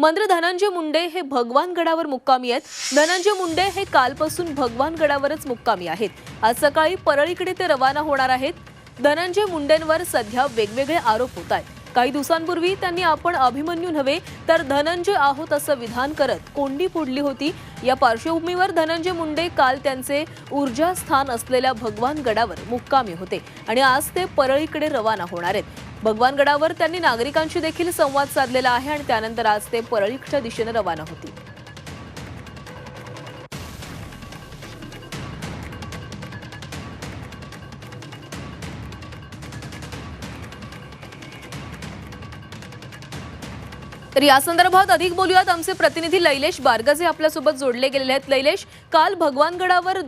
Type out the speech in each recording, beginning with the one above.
मंत्र धनंजय मुंडे हे भगवान गडावर मुक्कामी आहेत. धनंजय मुंडे हे कालपासून भगवान गडावरच मुक्कामी आहेत. आज सकाळी परळीकडे ते रवाना होणार आहेत. धनंजय मुंडेंवर सध्या वेगवेगळे आरोप होत आहेत. काही दिवसांपूर्वी त्यांनी आपण अभिमन्यू नव्हे तर धनंजय आहोत असं विधान करत कोंडी फोडली होती. या पार्श्वभूमीवर धनंजय मुंडे काल त्यांचे ऊर्जा स्थान असलेल्या भगवान गडावर मुक्कामी होते आणि आज ते परळीकडे रवाना होणार आहेत. भगवानगडावर त्यांनी नागरिकांशी देखील संवाद साधलेला आहे आणि त्यानंतर आज ते परळीच्या दिशेने रवाना होतील. तर या संदर्भात अधिक बोलूयात. आमचे प्रतिनिधी लैलेश बारगजे आपल्यासोबत जोडले गेलेले आहेत. लैलेश काल भगवानगडावर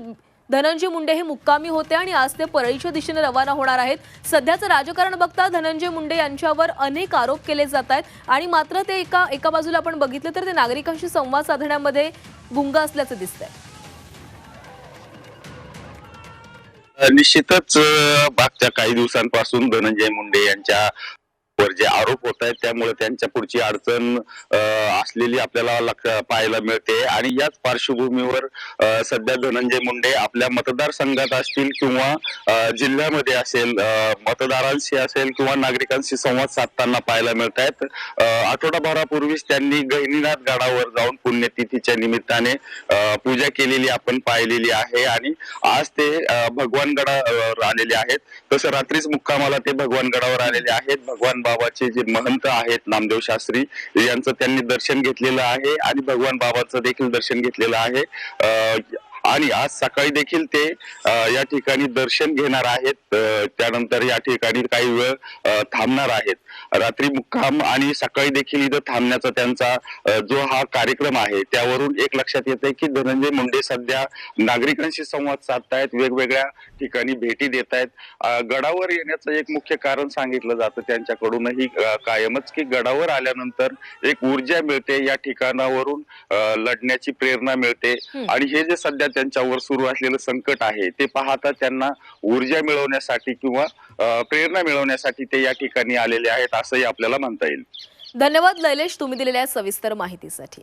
धनंजय मुंडे हे मुक्कामी होते आणि आज ते परळीच्या दिशेने रवाना होणार आहेत. सध्याचं राजकारण बघता धनंजय मुंडे यांच्यावर अनेक आरोप केले जात आहेत आणि मात्र ते एका एका बाजूला आपण बघितलं तर ते नागरिकांशी संवाद साधण्यामध्ये गुंग असल्याचं दिसतंय. निश्चितच मागच्या काही दिवसांपासून धनंजय मुंडे यांच्या वर जे आरोप होत आहेत त्यामुळे त्यांच्या पुढची अडचण असलेली आपल्याला लक्ष पाहायला मिळते. आणि याच पार्श्वभूमीवर सध्या धनंजय मुंडे आपल्या मतदारसंघात असतील किंवा जिल्ह्यामध्ये असेल मतदारांशी असेल किंवा नागरिकांशी संवाद साधताना पाहायला मिळत आहेत. आठवडाभरापूर्वीच त्यांनी गहिनीनाथ गडावर जाऊन पुण्यतिथीच्या निमित्ताने पूजा केलेली आपण पाहिलेली आहे. आणि आज ते भगवानगडावर भगवान गडावर आलेले आहेत. तसं रात्रीच मुक्कामाला ते भगवान गडावर आलेले आहेत. भगवान बाबाचे जे महंत आहेत नामदेव शास्त्री यांचं त्यांनी दर्शन घेतलेलं आहे आणि भगवान बाबाचं देखील दर्शन घेतलेलं आहे. आणि आज सकाळी देखील ते या ठिकाणी दर्शन घेणार आहेत. त्यानंतर या ठिकाणी काही वेळ थांबणार आहेत. रात्री मुक्काम आणि सकाळी देखील इथं थांबण्याचा त्यांचा जो हा कार्यक्रम आहे त्यावरून एक लक्षात येत की धनंजय मुंडे सध्या नागरिकांशी संवाद साधतायत वेगवेगळ्या ठिकाणी भेटी देत आहेत गडावर येण्याचं एक मुख्य कारण सांगितलं जातं त्यांच्याकडूनही कायमच की गडावर आल्यानंतर एक ऊर्जा मिळते या ठिकाणावरून लढण्याची प्रेरणा मिळते. आणि हे जे सध्या त्यांच्यावर सुरू असलेलं संकट आहे ते पाहता त्यांना ऊर्जा मिळवण्यासाठी किंवा प्रेरणा मिळवण्यासाठी ते या ठिकाणी आलेले आहेत असंही आपल्याला म्हणता येईल. धन्यवाद लैलेश तुम्ही दिलेल्या सविस्तर माहितीसाठी.